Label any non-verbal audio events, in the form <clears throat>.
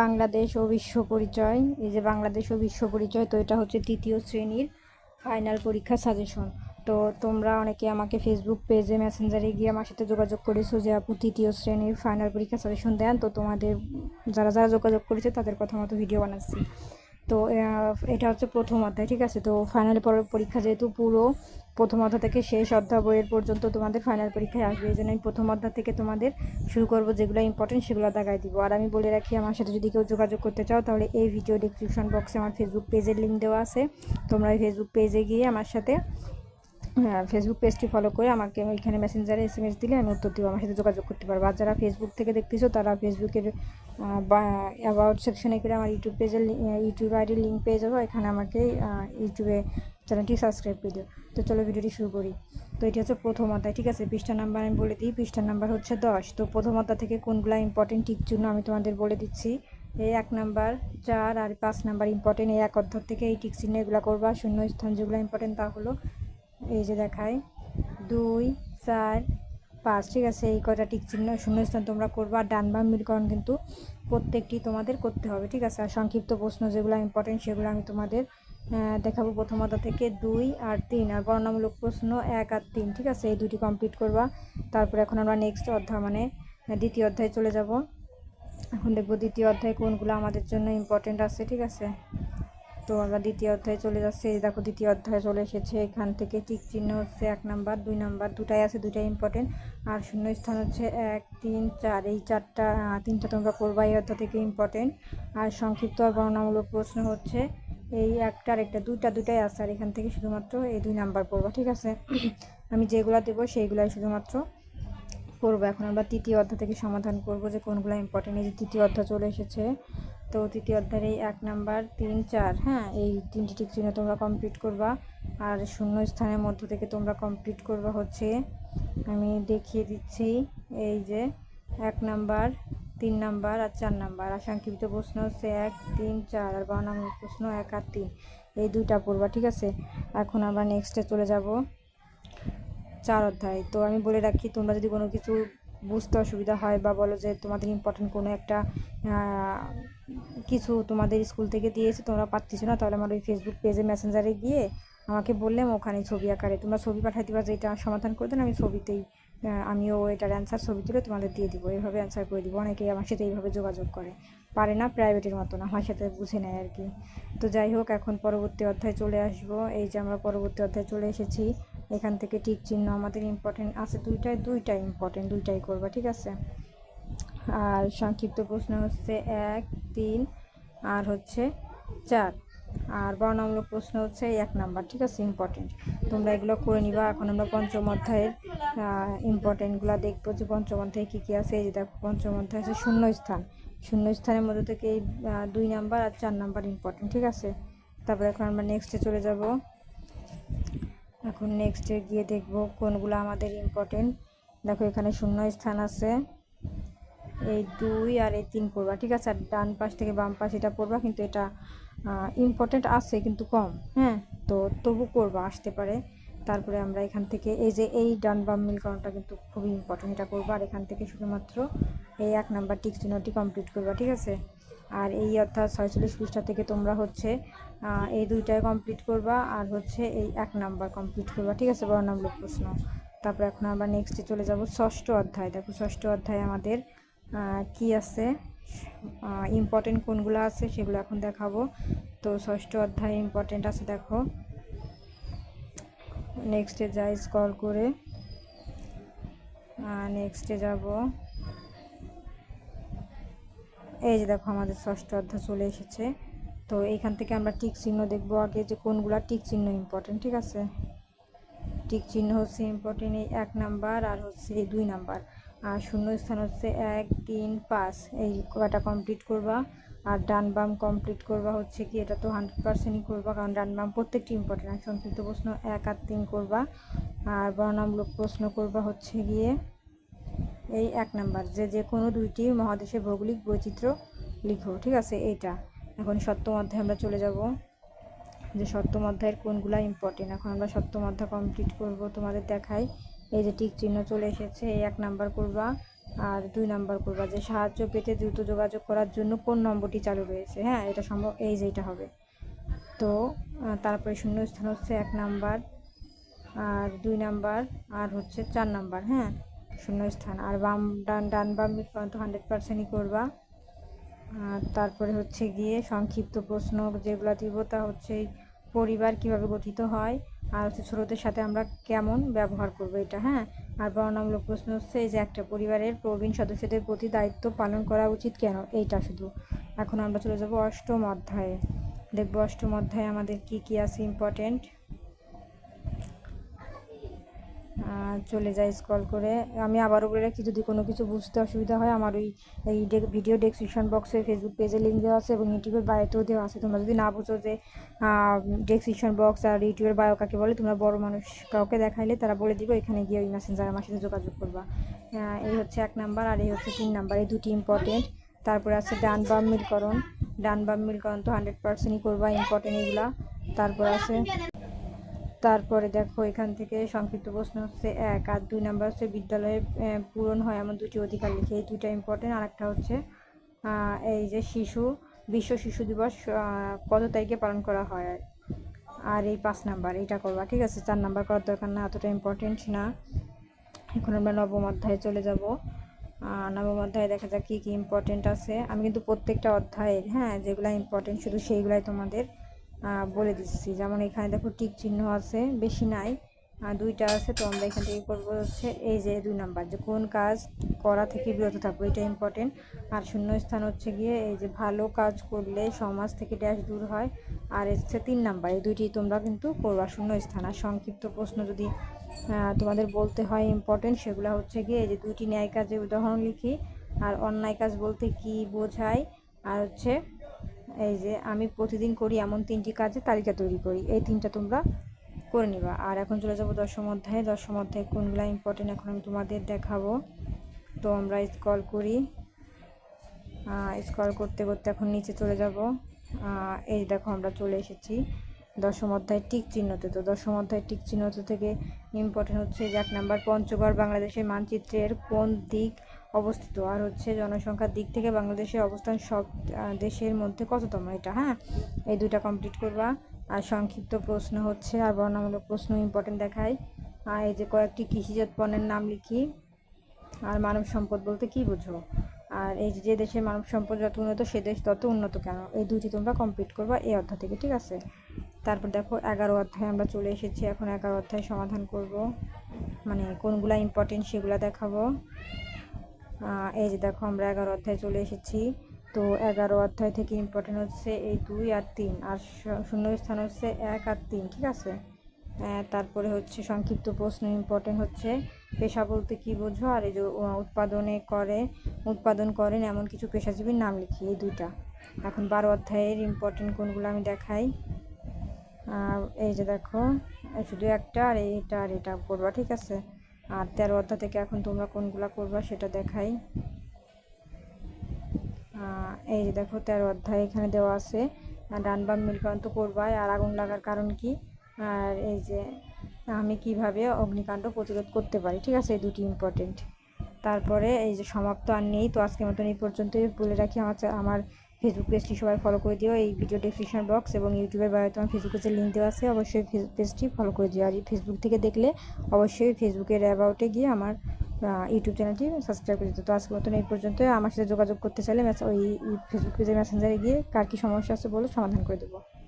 বাংলাদেশ ও বিশ্ব পরিচয়। এই যে বাংলাদেশ ও বিশ্ব পরিচয়, তো এটা হচ্ছে তৃতীয় শ্রেণির ফাইনাল পরীক্ষা সাজেশন তো তোমরা অনেকে আমাকে ফেসবুক পেজে মেসেঞ্জারে গিয়ে আমার সাথে যোগাযোগ করেছ যে আপু তৃতীয় শ্রেণির ফাইনাল পরীক্ষা সাজেশন দেন। তো তোমাদের, যারা যারা যোগাযোগ করেছে তাদের কথা মতো ভিডিও বানাচ্ছি। তো এটা হচ্ছে প্রথম অধ্যায়, ঠিক আছে? তো ফাইনাল পরীক্ষা যেহেতু পুরো, প্রথম অধ্যায় থেকে শেষ অধ্যায় বইয়ের পর্যন্ত তোমাদের ফাইনাল পরীক্ষায় আসবে, এই জন্য আমি প্রথম অধ্যায় থেকে তোমাদের শুরু করব যেগুলো ইম্পর্টেন্ট সেগুলো দেখাই দিব। আর আমি বলে রাখি, আমার সাথে যদি কেউ যোগাযোগ করতে চাও, তাহলে এই ভিডিও ডিসক্রিপশন বক্সে আমার ফেসবুক পেজের লিঙ্ক দেওয়া আছে। তোমরা এই ফেসবুক পেজে গিয়ে আমার সাথে ফেসবুক পেজটি ফলো করে আমাকে এখানে মেসেঞ্জারে এস এম এস দিলে আমি উত্তর দিব, আমার সাথে যোগাযোগ করতে পারব। আর যারা ফেসবুক থেকে দেখতেছো, তারা ফেসবুকের অ্যাবাউট সেকশনে করে আমার ইউটিউব পেজের ইউটিউব আইডির লিঙ্ক পেয়ে যাব। এখানে আমাকে ইউটিউবে চ্যানেলটি সাবস্ক্রাইব করে দিও। তো চলো ভিডিওটি শুরু করি। তো এটি হচ্ছে প্রথম অধ্যায়, ঠিক আছে? পৃষ্ঠা নাম্বার আমি বলে দিই পৃষ্ঠা নাম্বার হচ্ছে দশ। তো প্রথম অধ্যায় থেকে কোনগুলো ইম্পর্টেন্ট টিক জন্য আমি তোমাদের বলে দিচ্ছি। এই এক নাম্বার চার আর পাঁচ নাম্বার ইম্পর্টেন্ট এই এক অধ্যায় থেকে এই টিক চিহ্ন এগুলো করবা। শূন্য স্থান যেগুলো ইম্পর্টেন্ট তা হলো এই যে দেখায় দুই, চার, পাঁচ, ঠিক আছে? এই কটা টিক চিহ্ন, শূন্যস্থান তোমরা করবা। ডান বাম মিলকরণ কিন্তু প্রত্যেকটি তোমাদের করতে হবে, ঠিক আছে? আর সংক্ষিপ্ত প্রশ্ন যেগুলো ইম্পর্টেন্ট সেগুলো আমি তোমাদের দেখাবো প্রথমত থেকে। দুই আর তিন, আর বর্ণনামূলক প্রশ্ন এক আর তিন, ঠিক আছে? এই দুটি কমপ্লিট করবা। তারপরে এখন আমরা নেক্সট অধ্যায় মানে দ্বিতীয় অধ্যায়ে চলে যাব। এখন দেখব দ্বিতীয় অধ্যায় কোনগুলো আমাদের জন্য ইম্পর্টেন্ট আছে, ঠিক আছে? তো আমরা দ্বিতীয় অধ্যায়ে চলে যাচ্ছি। এই দেখো, দ্বিতীয় অধ্যায়ে চলে এসেছে। এখান থেকে টিক চিহ্ন হচ্ছে এক নাম্বার, দুই নাম্বার, দুটাই আছে, দুটাই ইম্পর্টেন্ট আর শূন্য স্থান হচ্ছে এক, তিন, চার। এই চারটা তিনটা তোমরা করবা এই অধ্যায় থেকে ইম্পর্টেন্ট আর সংক্ষিপ্ত আর প্রশ্ন হচ্ছে, এই একটা আর একটা, দুইটা দুটাই আছে। আর এখান থেকে শুধুমাত্র এই দুই নাম্বার পড়বা ঠিক আছে? <clears throat> আমি যেগুলো দেবো সেইগুলাই শুধুমাত্র করব। এখন আমরা তৃতীয় অধ্যায় থেকে সমাধান করব যে কোনগুলো ইম্পর্টেন্ট এই যে তৃতীয় অধ্যায় চলে এসেছে তো তৃতীয় অধ্যায়ের এই এক নাম্বার তিন চার হ্যাঁ? এই তিনটি টিক চিহ্ন তোমরা কমপ্লিট করবা। আর শূন্য স্থানের মধ্য থেকে তোমরা কমপ্লিট করবা হচ্ছে, আমি দেখিয়ে দিচ্ছি, এই যে এক নাম্বার, তিন নাম্বার আর চার নাম্বার। আর সংক্ষিপ্ত প্রশ্ন হচ্ছে এক, তিন, চার আর বারো নম্বর প্রশ্ন এক আর তিন। এই দুইটা পড়বা, ঠিক আছে? এখন আমরা নেক্সটে চলে যাব চার অধ্যায়। তো আমি বলে রাখি, তোমরা যদি কোনো কিছু বুঝতে অসুবিধা হয় বা বলো যে তোমাদের ইম্পর্টেন্ট কোনো একটা কিছু তোমাদের স্কুল থেকে দিয়েছে তোমরা পাচ্ছিস না, তাহলে আমার ওই ফেসবুক পেজে মেসেঞ্জারে গিয়ে আমাকে বললাম ওখানে ছবি আকারে তোমরা ছবি পাঠাই দিবা যে এটা সমাধান করে দেন, আমি ছবিতেই আমিও এটার অ্যান্সার ছবি তুলে তোমাদের দিয়ে দিব। এইভাবে অ্যান্সার করে দিব। অনেকেই আমার সাথে এইভাবে যোগাযোগ করে। পারে না প্রাইভেটের মতো না আমার সাথে বুঝে নেয় আর কি। তো যাই হোক, এখন পরবর্তী অধ্যায় চলে আসব। এই যে আমরা পরবর্তী অধ্যায় চলে এসেছি, এখান থেকে টিক চিহ্ন আমাদের ইম্পর্টেন্ট আছে দুইটাই দুইটাই ইম্পর্টেন্ট দুইটাই করবা, ঠিক আছে? আর সংক্ষিপ্ত প্রশ্ন হচ্ছে এক, তিন আর হচ্ছে চার। আর বর্ণামূলক প্রশ্ন হচ্ছে এক নাম্বার, ঠিক আছে? ইম্পর্টেন্ট তোমরা এগুলো করে নিবা। এখন আমরা পঞ্চম অধ্যায়ের ইম্পর্টেন্টগুলো দেখব যে পঞ্চম অধ্যায়ে কী কী আছে। এই যে দেখো, পঞ্চম অধ্যায় আছে শূন্য স্থান শূন্য স্থানের মধ্যে থেকে এই দুই নাম্বার আর চার নাম্বার ইম্পর্টেন্ট ঠিক আছে? তারপরে এখন আমরা নেক্সটে চলে যাব। এখন নেক্সটে গিয়ে দেখব কোনগুলো আমাদের ইম্পর্টেন্ট দেখো এখানে শূন্য স্থান আছে। এই দুই আর এই তিন পড়বা, ঠিক আছে? আর ডান পাশ থেকে বাম পাশ এটা পড়বা, কিন্তু এটা ইম্পর্টেন্ট আছে, কিন্তু কম হ্যাঁ? তো তবু করবা আসতে পারে। তারপরে আমরা এখান থেকে, এই যে এই ডান বাম মিল মিলকরণটা কিন্তু খুবই ইম্পর্টেন্ট এটা করবা আর এখান থেকে শুধুমাত্র এই এক নাম্বার টিক চিহ্নটি কমপ্লিট করবা, ঠিক আছে? আর এই অর্থাৎ ছয়চল্লিশ পৃষ্ঠা থেকে তোমরা হচ্ছে এই দুইটাই কমপ্লিট করবা, আর হচ্ছে এই এক নাম্বার কমপ্লিট করবা, ঠিক আছে? বর্ণামূলক প্রশ্ন। তারপরে এখন আবার নেক্সটে চলে যাব ষষ্ঠ অধ্যায়। দেখো, ষষ্ঠ অধ্যায় আমাদের কি আছে? ইম্পর্টেন্ট কোনগুলো আছে সেগুলো এখন দেখাবো। তো ষষ্ঠ অধ্যায় ইম্পর্টেন্ট আছে, দেখো। নেক্সটে যাই স্কল করে। নেক্সটে যাব। এই যে দেখো, আমাদের ষষ্ঠ অধ্যায় চলে এসেছে। তো এইখান থেকে আমরা টিক চিহ্ন দেখব আগে যে কোনগুলা টিক চিহ্ন ইম্পর্টেন্ট ঠিক আছে? টিক চিহ্ন হচ্ছে ইম্পর্টেন্ট এই এক নাম্বার আর হচ্ছে এই দুই নাম্বার। আর শূন্য স্থান হচ্ছে এক, তিন, পাঁচ। এই কটা কমপ্লিট করবা? আর ডান বাম কমপ্লিট করবা হচ্ছে কি, এটা তো হান্ড্রেড পার্সেন্টই করবা, কারণ ডান বাম প্রত্যেকটি ইম্পর্টেন্ট আর সংক্ষিপ্ত প্রশ্ন এক আর তিন করবা। আর বর্ণামূলক প্রশ্ন করবা হচ্ছে গিয়ে এই এক নাম্বার, যে যে কোনো দুইটি মহাদেশের ভৌগোলিক বৈচিত্র্য লিখো, ঠিক আছে? এইটা। এখন সপ্তম অধ্যায়ে আমরা চলে যাব, যে সপ্তম অধ্যায়ের কোনগুলা ইম্পর্টেন্ট এখন আমরা সপ্তম অধ্যায় কমপ্লিট করব, তোমাদের দেখাই এই যে টিক চিহ্ন চলে এসেছে এক নাম্বার করবা। আর দুই নাম্বার করবা যে সাহায্য পেতে দ্রুত যোগাযোগ করার জন্য কোন নম্বরটি চালু রয়েছে। হ্যাঁ এটা সম্ভব এই যে এটা হবে। তো তারপরে শূন্য স্থান হচ্ছে এক নাম্বার, আর দুই নাম্বার, আর হচ্ছে চার নাম্বার। হ্যাঁ শূন্য স্থান আর বাম ডান ডান বাম পর্যন্ত হান্ড্রেড পার্সেন্টই করবা। আর তারপরে হচ্ছে গিয়ে সংক্ষিপ্ত প্রশ্ন যেগুলো দিব তা হচ্ছে পরিবার কীভাবে গঠিত হয় আর হচ্ছে ছোটোদের সাথে আমরা কেমন ব্যবহার করব এটা হ্যাঁ? আর বর্ণামূলক প্রশ্ন হচ্ছে যে একটা পরিবারের প্রবীণ সদস্যদের প্রতি দায়িত্ব পালন করা উচিত কেন? এইটা শুধু। এখন আমরা চলে যাব অষ্টম অধ্যায়ে। দেখব অষ্টম অধ্যায়ে আমাদের কি কি আছে ইম্পর্টেন্ট চলে যায় স্ক্রল করে। আমি আবারও বলে রাখি, যদি কোনো কিছু বুঝতে অসুবিধা হয়, আমার ওই, এই ভিডিও ডেসক্রিপশন বক্সে ফেসবুক পেজে লিঙ্ক দেওয়া আছে এবং ইউটিউবের বায়োতেও দেওয়া আছে। তোমরা যদি না বুঝো যে ডেসক্রিপশন বক্স আর ইউটিউবের বায়ো কাকে বলে, তোমরা বড় মানুষ কাউকে দেখাইলে তারা বলে দিবে এখানে গিয়ে ওই মেসেঞ্জার আমার সাথে যোগাযোগ করবা। এই হচ্ছে এক নাম্বার আর এই হচ্ছে তিন নাম্বার এই দুটি ইম্পর্টেন্ট তারপরে আছে ডান বাম মিলকরণ। ডান বাম মিলকরণ তো হান্ড্রেড পার্সেন্টই করবা ইম্পর্টেন্ট এগুলা। তারপর আছে তারপরে দেখো এখান থেকে সংক্ষিপ্ত প্রশ্ন হচ্ছে এক আর দুই নাম্বার হচ্ছে বিদ্যালয়ে পূরণ হয় এমন দুটি অধিকার লিখে। এই দুইটা ইম্পর্টেন্ট আর একটা হচ্ছে এই যে শিশু, বিশ্ব শিশু দিবস কত তারিখে পালন করা হয়? আর এই পাঁচ নাম্বার, এটা করবা, ঠিক আছে? চার নাম্বার করার দরকার না অতটা ইম্পর্টেন্ট না। এখন আমরা নবম অধ্যায়ে চলে যাব। নবম অধ্যায়ে দেখা যাক কী কী ইম্পর্টেন্ট আছে। আমি কিন্তু প্রত্যেকটা অধ্যায়ের হ্যাঁ যেগুলো ইম্পর্টেন্ট শুধু সেইগুলাই তোমাদের বলে দিচ্ছি। যেমন এখানে দেখো টিক চিহ্ন আছে, বেশি নাই। দুইটা আছে, তো আমরা এখান থেকে করব হচ্ছে এই যে দুই নাম্বার, যে কোন কাজ করা থেকে বিরত থাকব এটা ইম্পর্টেন্ট আর শূন্য স্থান হচ্ছে গিয়ে এই যে ভালো কাজ করলে সমাজ থেকে ড্যাশ দূর হয়। আর হচ্ছে তিন নাম্বার, এই দুইটি তোমরা কিন্তু করবা শূন্য স্থান আর সংক্ষিপ্ত প্রশ্ন যদি তোমাদের বলতে হয় ইম্পর্টেন্ট সেগুলো হচ্ছে গিয়ে এই যে দুইটি ন্যায় কাজের উদাহরণ লিখি। আর অন্যায় কাজ বলতে কি বোঝায়? আর হচ্ছে এই যে আমি প্রতিদিন করি এমন তিনটি কাজের তালিকা তৈরি করি। এই তিনটা তোমরা করে নিবা। আর এখন চলে যাব দশম অধ্যায়ে। দশম অধ্যায়ে কোনগুলো ইম্পর্টেন্ট এখন আমি তোমাদের দেখাবো। তো আমরা স্কল করি। স্কল করতে করতে এখন নিচে চলে যাব। এই দেখো আমরা চলে এসেছি দশম অধ্যায় টিক চিহ্নতে। তো দশম অধ্যায় টিক চিহ্নতে থেকে ইম্পর্টেন্ট হচ্ছে এক নাম্বার পঞ্চগড় বাংলাদেশের মানচিত্রের কোন দিক অবস্থিত। আর হচ্ছে জনসংখ্যার দিক থেকে বাংলাদেশের অবস্থান সব দেশের মধ্যে কততম এটা হ্যাঁ? এই দুইটা কমপ্লিট করবা। আর সংক্ষিপ্ত প্রশ্ন হচ্ছে, আর বর্ণামূলক প্রশ্ন ইম্পর্টেন্ট দেখায়। আর এই যে কয়েকটি কৃষিজাত পণ্যের নাম লিখি। আর মানব সম্পদ বলতে কি বুঝো? আর এই যে দেশের মানব সম্পদ যত উন্নত, সে দেশ তত উন্নত কেন? এই দুইটি তোমরা কমপ্লিট করবা এই অধ্যায় থেকে, ঠিক আছে? তারপর দেখো, এগারো অধ্যায়ে আমরা চলে এসেছি। এখন এগারো অধ্যায় সমাধান করব। মানে কোনগুলো ইম্পর্টেন্ট সেগুলো দেখাবো। এই যে দেখো, আমরা এগারো অধ্যায়ে চলে এসেছি। তো এগারো অধ্যায় থেকে ইম্পর্টেন্ট হচ্ছে এই দুই আর তিন, আর শূন্য স্থান হচ্ছে এক আর তিন, ঠিক আছে? তারপরে হচ্ছে সংক্ষিপ্ত প্রশ্ন ইম্পর্টেন্ট হচ্ছে, পেশা বলতে কি বোঝো? আর এই যে উৎপাদনে করে, উৎপাদন করেন এমন কিছু পেশাজীবীর নাম লিখি, এই দুইটা। এখন বারো অধ্যায়ের ইম্পর্টেন্ট কোনগুলো আমি দেখাই। এই যে দেখো শুধু একটা, আর এইটা, আর এটা করবা ঠিক আছে? আর তেরো অধ্যায় থেকে এখন তোমরা কোনগুলা করবা সেটা দেখাই। এই যে দেখো, তেরো অধ্যায় এখানে দেওয়া আছে। ডান বাম মিলকরণ তো করবাই আর আগুন লাগার কারণ কি? আর এই যে, আমি কীভাবে অগ্নিকাণ্ড প্রতিরোধ করতে পারি? ঠিক আছে, এই দুটি ইম্পর্টেন্ট তারপরে এই যে সমাপ্ত আর নেই, তো আজকের মতন এই পর্যন্তই। বলে রাখি, আমার আমার ফেসবুক পেজটি সবাই ফলো করে দিও, এই ভিডিও ডিসক্রিপশন বক্স এবং ইউটিউবের বাইরে তোমার ফেসবুক পেজের লিঙ্ক দেওয়া আছে, অবশ্যই ফেসবুক পেজটি ফলো করে দিও। আর ফেসবুক থেকে দেখলে অবশ্যই ফেসবুকের অ্যাবাউটে গিয়ে আমার ইউটিউব চ্যানেলটি সাবস্ক্রাইব করে দিতে তো আজকের মতন এই পর্যন্ত আমার সাথে যোগাযোগ করতে চাইলে ওই ফেসবুক পেজের মেসেঞ্জারে গিয়ে কার কী সমস্যা আছে বলে সমাধান করে দেবো।